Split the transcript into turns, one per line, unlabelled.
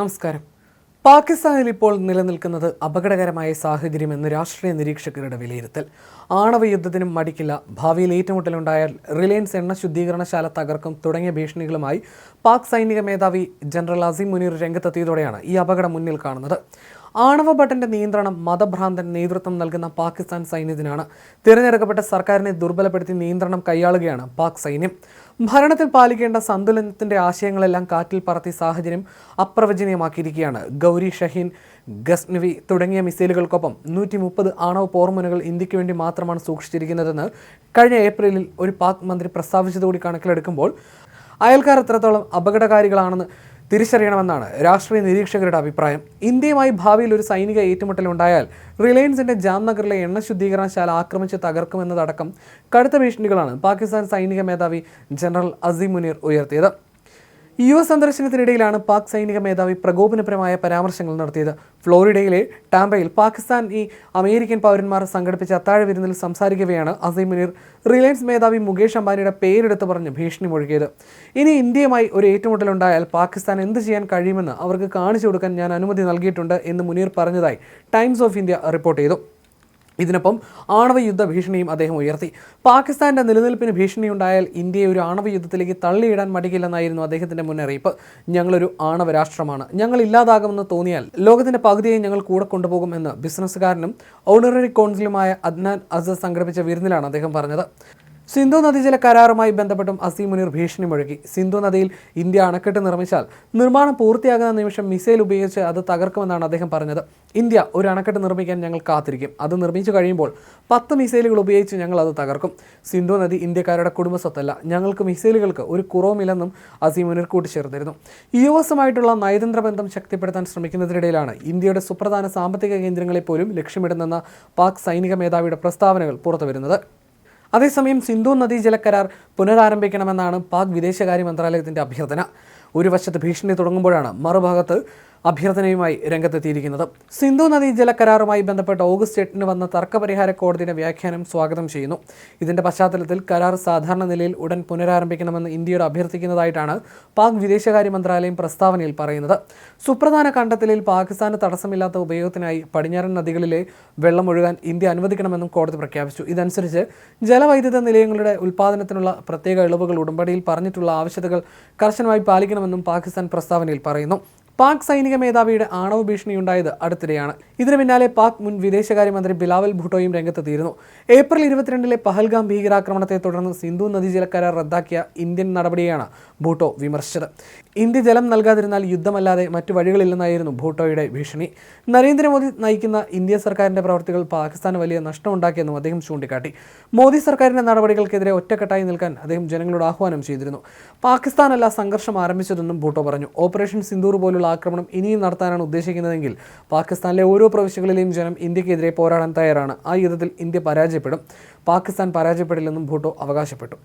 നമസ്കാരം. പാകിസ്ഥാനിൽ ഇപ്പോൾ നിലനിൽക്കുന്നത് അപകടകരമായ സാഹചര്യമെന്ന് രാഷ്ട്രീയ നിരീക്ഷകരുടെ വിലയിരുത്തൽ. ആണവ യുദ്ധത്തിനും മടിക്കില്ല. ഭാവിയിൽ ഏറ്റുമുട്ടലുണ്ടായാൽ റിലയൻസ് എണ്ണ ശുദ്ധീകരണശാല തകർക്കും തുടങ്ങിയ ഭീഷണികളുമായി പാക് സൈനിക മേധാവി ജനറൽ അസിം മുനീർ രംഗത്തെത്തിയതോടെയാണ് ഈ അപകടം മുന്നിൽ കാണുന്നത്. ആണവ ഭട്ടന്റെ നിയന്ത്രണം മതഭ്രാന്തൻ നേതൃത്വം നൽകുന്ന പാകിസ്ഥാൻ സൈന്യത്തിനാണ്. തിരഞ്ഞെടുക്കപ്പെട്ട സർക്കാരിനെ ദുർബലപ്പെടുത്തി നിയന്ത്രണം കൈയാളുകയാണ് പാക് സൈന്യം. ഭരണത്തിൽ പാലിക്കേണ്ട സന്തുലനത്തിന്റെ ആശയങ്ങളെല്ലാം കാറ്റിൽ പറത്തി സാഹചര്യം അപ്രവചനീയമാക്കിയിരിക്കുകയാണ്. ഗൗരി ഷഹീൻ ഗസ്നവി തുടങ്ങിയ മിസൈലുകൾക്കൊപ്പം നൂറ്റി മുപ്പത് ആണവ പോർമുനകൾ ഇന്ത്യയ്ക്ക് വേണ്ടി മാത്രമാണ് സൂക്ഷിച്ചിരിക്കുന്നതെന്ന് കഴിഞ്ഞ ഏപ്രിലിൽ ഒരു പാക് മന്ത്രി പ്രസ്താവിച്ചതുകൂടി കണക്കിലെടുക്കുമ്പോൾ അയൽക്കാർ എത്രത്തോളം അപകടകാരികളാണെന്ന് തിരിച്ചറിയണമെന്നാണ് രാഷ്ട്രീയ നിരീക്ഷകരുടെ അഭിപ്രായം. ഇന്ത്യയുമായി ഭാവിയിൽ ഒരു സൈനിക ഏറ്റുമുട്ടൽ ഉണ്ടായാൽ റിലയൻസിന്റെ ജാംനഗറിലെ എണ്ണ ശുദ്ധീകരണശാല ആക്രമിച്ച് തകർക്കുമെന്നതടക്കം കടുത്ത ഭീഷണികളാണ് പാകിസ്ഥാൻ സൈനിക മേധാവി ജനറൽ അസീം മുനീർ ഉയർത്തിയത്. യു എസ് സന്ദർശനത്തിനിടയിലാണ് പാക് സൈനിക മേധാവി പ്രകോപനപരമായ പരാമർശങ്ങൾ നടത്തിയത്. ഫ്ലോറിഡയിലെ ടാമ്പയിൽ പാകിസ്ഥാൻ ഈ അമേരിക്കൻ പൗരന്മാർ സംഘടിപ്പിച്ച അത്താഴ വിരുന്നിൽ സംസാരിക്കവെയാണ് അസീം മുനീർ റിലയൻസ് മേധാവി മുകേഷ് അംബാനിയുടെ പേരെടുത്ത് പറഞ്ഞ് ഭീഷണി മുഴുകിയത് ഇനി ഇന്ത്യയുമായി ഒരു ഏറ്റുമുട്ടലുണ്ടായാൽ പാകിസ്ഥാൻ എന്ത് ചെയ്യാൻ കഴിയുമെന്ന് അവർക്ക് കാണിച്ചു കൊടുക്കാൻ ഞാൻ അനുമതി നൽകിയിട്ടുണ്ട് എന്ന് മുനീർ പറഞ്ഞതായി ടൈംസ് ഓഫ് ഇന്ത്യ റിപ്പോർട്ട് ചെയ്തു. ഇതിനൊപ്പം ആണവ യുദ്ധ ഭീഷണിയും അദ്ദേഹം ഉയർത്തി. പാകിസ്ഥാന്റെ നിലനിൽപ്പിന് ഭീഷണിയുണ്ടായാൽ ഇന്ത്യയെ ഒരു ആണവ യുദ്ധത്തിലേക്ക് തള്ളിയിടാൻ മടിക്കില്ലെന്നായിരുന്നു അദ്ദേഹത്തിന്റെ മുന്നറിയിപ്പ്. ഞങ്ങളൊരു ആണവ രാഷ്ട്രമാണ്. ഞങ്ങൾ ഇല്ലാതാകുമെന്ന് തോന്നിയാൽ ലോകത്തിന്റെ പകുതിയെ ഞങ്ങൾ കൂടെ കൊണ്ടുപോകും എന്ന് ബിസിനസ്സുകാരനും ഓണററി കൗൺസിലുമായ അദ്നാൻ അസസ് സംഘടിപ്പിച്ച വിരുന്നിലാണ് അദ്ദേഹം പറഞ്ഞത്. സിന്ധു നദീജല കരാറുമായി ബന്ധപ്പെട്ടും അസീം മുനീർ ഭീഷണി മുഴക്കി. സിന്ധു നദിയിൽ ഇന്ത്യ അണക്കെട്ട് നിർമ്മിച്ചാൽ നിർമ്മാണം പൂർത്തിയാകുന്ന നിമിഷം മിസൈൽ ഉപയോഗിച്ച് അത് തകർക്കുമെന്നാണ് അദ്ദേഹം പറഞ്ഞത്. ഇന്ത്യ ഒരു അണക്കെട്ട് നിർമ്മിക്കാൻ ഞങ്ങൾ കാത്തിരിക്കും. അത് നിർമ്മിച്ചു കഴിയുമ്പോൾ പത്ത് മിസൈലുകൾ ഉപയോഗിച്ച് ഞങ്ങൾ അത് തകർക്കും. സിന്ധു നദി ഇന്ത്യക്കാരുടെ കുടുംബസ്വത്തല്ല. ഞങ്ങൾക്ക് മിസൈലുകൾക്ക് ഒരു കുറവുമില്ലെന്നും അസീം മുനീർ കൂട്ടിച്ചേർത്തിരുന്നു യു എസുമായിട്ടുള്ള നയതന്ത്ര ബന്ധം ശക്തിപ്പെടുത്താൻ ശ്രമിക്കുന്നതിനിടയിലാണ് ഇന്ത്യയുടെ സുപ്രധാന സാമ്പത്തിക കേന്ദ്രങ്ങളെ പോലും ലക്ഷ്യമിടുന്നെന്ന പാക് സൈനിക മേധാവിയുടെ പ്രസ്താവനകൾ പുറത്തുവരുന്നത്. അതേസമയം സിന്ധു നദീജല കരാർ പുനരാരംഭിക്കണമെന്നാണ് പാക് വിദേശകാര്യ മന്ത്രാലയത്തിന്റെ അഭ്യർത്ഥന. ഒരു വശത്ത് ഭീഷണി തുടങ്ങുമ്പോഴാണ് മറുഭാഗത്ത് അഭ്യർത്ഥനയുമായി രംഗത്തെത്തിയിരിക്കുന്നത്. സിന്ധു നദീ ജലകരാറുമായി ബന്ധപ്പെട്ട് ഓഗസ്റ്റ് എട്ടിന് വന്ന തർക്കപരിഹാര കോടതിയുടെ വ്യാഖ്യാനം സ്വാഗതം ചെയ്യുന്നു. ഇതിന്റെ പശ്ചാത്തലത്തിൽ കരാർ സാധാരണ നിലയിൽ ഉടൻ പുനരാരംഭിക്കണമെന്ന് ഇന്ത്യയോട് അഭ്യർത്ഥിക്കുന്നതായിട്ടാണ് പാക് വിദേശകാര്യ മന്ത്രാലയം പ്രസ്താവനയിൽ പറയുന്നത്. സുപ്രധാന കണ്ടെത്തലിൽ പാകിസ്ഥാന് തടസ്സമില്ലാത്ത ഉപയോഗത്തിനായി പടിഞ്ഞാറൻ നദികളിലെ വെള്ളം ഒഴുകാൻ ഇന്ത്യ അനുവദിക്കണമെന്നും കോടതി പ്രഖ്യാപിച്ചു. ഇതനുസരിച്ച് ജലവൈദ്യുത നിലയങ്ങളുടെ ഉൽപ്പാദനത്തിനുള്ള പ്രത്യേക ഇളവുകൾ ഉടമ്പടിയിൽ പറഞ്ഞിട്ടുള്ള ആവശ്യകതകൾ കർശനമായി പാലിക്കണമെന്നും പാകിസ്ഥാൻ പ്രസ്താവനയിൽ പറയുന്നു. പാക് സൈനിക മേധാവിയുടെ ആണവ ഭീഷണിയുണ്ടായത് അടുത്തിടെയാണ്. ഇതിനു പിന്നാലെ പാക് മുൻ വിദേശകാര്യമന്ത്രി ബിലാവൽ ഭൂട്ടോയും രംഗത്തെത്തിയിരുന്നു. ഏപ്രിൽ ഇരുപത്തിരണ്ടിലെ പഹൽഗാം ഭീകരാക്രമണത്തെ തുടർന്ന് സിന്ധു നദീജല കരാർ റദ്ദാക്കിയ ഇന്ത്യൻ നടപടിയാണ് ഭൂട്ടോ വിമർശിച്ചത്. ഇന്ത്യ ജലം നൽകാതിരുന്നാൽ യുദ്ധമല്ലാതെ മറ്റു വഴികളില്ലെന്നായിരുന്നു ഭൂട്ടോയുടെ ഭീഷണി. നരേന്ദ്രമോദി നയിക്കുന്ന ഇന്ത്യ സർക്കാരിന്റെ പ്രവർത്തികൾ പാകിസ്ഥാന് വലിയ നഷ്ടമുണ്ടാക്കിയെന്നും അദ്ദേഹം ചൂണ്ടിക്കാട്ടി. മോദി സർക്കാരിന്റെ നടപടികൾക്കെതിരെ ഒറ്റക്കെട്ടായി നിൽക്കാൻ അദ്ദേഹം ജനങ്ങളോട് ആഹ്വാനം ചെയ്തിരുന്നു. പാകിസ്ഥാനല്ല സംഘർഷം ആരംഭിച്ചതെന്നും ഭൂട്ടോ പറഞ്ഞു. ഓപ്പറേഷൻ സിന്ദൂർ പോലുള്ള ആക്രമണം ഇനിയും നടത്താനാണ് ഉദ്ദേശിക്കുന്നതെങ്കിൽ പാകിസ്ഥാനിലെ ഓരോ പ്രവിശ്യകളിലെയും ജനം ഇന്ത്യക്കെതിരെ പോരാടാൻ തയ്യാറാണ്. ആ യുദ്ധത്തിൽ ഇന്ത്യ പരാജയപ്പെടും. പാകിസ്ഥാൻ പരാജയപ്പെടില്ലെന്നും ഭൂട്ടോ അവകാശപ്പെട്ടു.